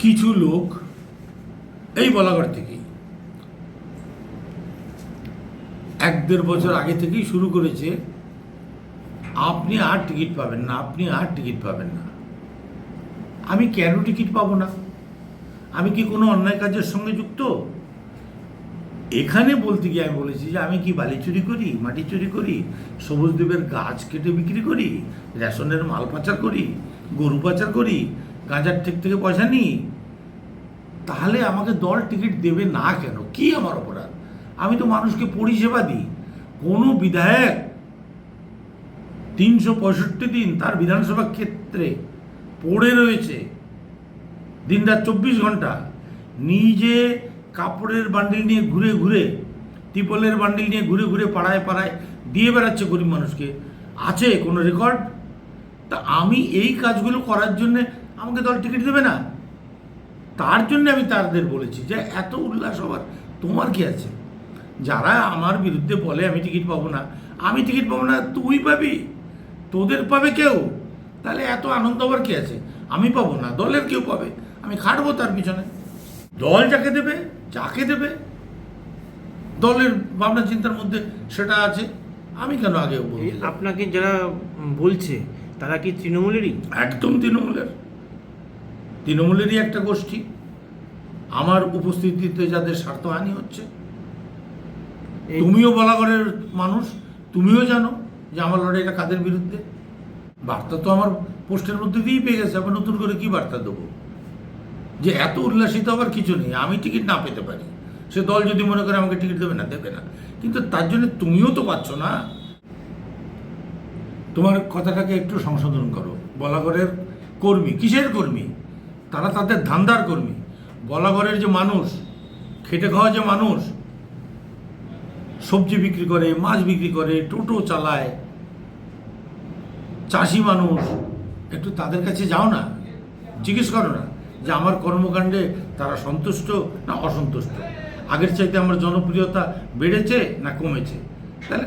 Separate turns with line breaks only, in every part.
কিছু লোক এই বলাগড় থেকেই। এক দেড় বছর আগে থেকেই শুরু করেছে, আপনি আর টিকিট পাবেন না, আপনি আর টিকিট পাবেন না। আমি কেন টিকিট পাবো না? আমি কি কোনো অন্যায় কাজের সঙ্গে যুক্ত? এখানে বলতে গিয়ে আমি বলেছি যে আমি কি বালি চুরি করি, মাটি চুরি করি সবুজদ্বীপের গাছ কেটে বিক্রি করি, রেশনের মাল পাচার করি, গরু পাচার করি গাঁজার ঠিক থেকে পয়সা নিই, তাহলে আমাকে দল টিকিট দেবে না কেন? কি আমার অপরাধ? আমি তো মানুষকে পরিষেবা দিই। কোনো বিধায়ক তিনশো পঁয়ষট্টি দিন তার বিধানসভা ক্ষেত্রে পড়ে রয়েছে, দিনরাত চব্বিশ ঘণ্টা, নিজে কাপড়ের বান্ডিল নিয়ে ঘুরে ঘুরে, টিপলের বান্ডিল নিয়ে ঘুরে ঘুরে পাড়ায় পাড়ায় দিয়ে বেড়াচ্ছে গরিব মানুষকে। আছে কোনো রেকর্ড তা আমি এই কাজগুলো করার জন্যে আমাকে দল টিকিট দেবে না? তার জন্য আমি তাদের বলেছি যে এত উল্লাস হবার তোমার কি আছে? যারা আমার বিরুদ্ধে বলে আমি টিকিট পাবো না আমি টিকিট পাবো না তুই পাবি? তোদের পাবে কেউ? তাহলে এত আনন্দ হবার কি আছে? আমি পাবো না দলের কেউ পাবে? আমি খাটবো তার পিছনে। দল যাকে দেবে যাকে দেবে? দলের ভাবনা চিন্তার মধ্যে সেটা আছে। আমি কেন আগে
আপনাকে যারা বলছে তারা কি তৃণমূলেরই?
একদম তৃণমূলের। তৃণমূলেরই একটা গোষ্ঠী। আমার উপস্থিতিতে যাদের স্বার্থহানি হচ্ছে তুমিও বলাগড়ের মানুষ তুমিও জানো যে আমার লড়াইটা কাদের বিরুদ্ধে। বার্তা তো আমার পোস্টের মধ্যে দিয়েই পেয়ে গেছে আবার নতুন করে কি বার্তা দেবো? যে এত উল্লাসিত হবার কিছু নেই আমি টিকিট না পেতে পারি। সে দল যদি মনে করে আমাকে টিকিট দেবে না দেবে না। কিন্তু তার জন্য তুমিও তো পাচ্ছ না। তোমার কথাটাকে একটু সংশোধন করো। বলাগড়ের কর্মী কিসের কর্মী? তারা তাদের ধান্দার কর্মী। বলাগড়ের যে মানুষ, খেটে খাওয়া যে মানুষ, সবজি বিক্রি করে, মাছ বিক্রি করে, টোটো চালায়, চাষি মানুষ, একটু তাদের কাছে যাও না, জিজ্ঞেস করো না যে আমার কর্মকাণ্ডে তারা সন্তুষ্ট না অসন্তুষ্ট? আগের চাইতে আমার জনপ্রিয়তা বেড়েছে না কমেছে? তাহলে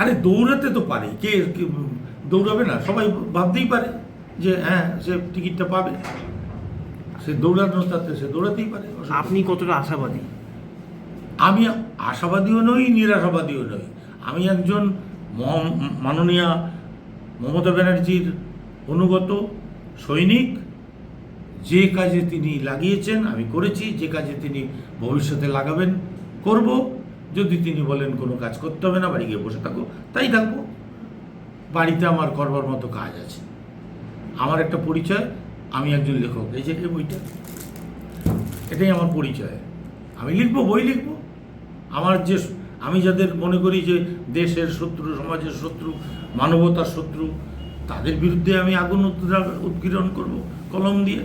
আরে দৌড়াতে তো পারে কে দৌড়াবে না? সবাই ভাবতেই পারে। যে হ্যাঁ সে টিকিটটা পাবে। সে দৌড়ানো তাতে সে দৌড়াতেই পারে।
আপনি কতটা আশাবাদী?
আমি আশাবাদীও নই নিরাশাবাদীও নই। আমি একজন মাননীয়া মমতা ব্যানার্জির অনুগত সৈনিক। যে কাজে তিনি লাগিয়েছেন আমি করেছি। যে কাজে তিনি ভবিষ্যতে লাগাবেন করব। যদি তিনি বলেন কোনো কাজ করতে হবে না বাড়ি গিয়ে বসে থাকো তাই থাকব। বাড়িতে আমার করবার মতো কাজ আছে। আমার একটা পরিচয়, আমি একজন লেখক। এই যে এই বইটা। এটাই আমার পরিচয়। আমি লিখব, বই লিখব। আমার যে আমি যাদের মনে করি যে দেশের শত্রু, সমাজের শত্রু, মানবতার শত্রু, তাদের বিরুদ্ধে আমি আগুন উৎগীরণ করব কলম দিয়ে।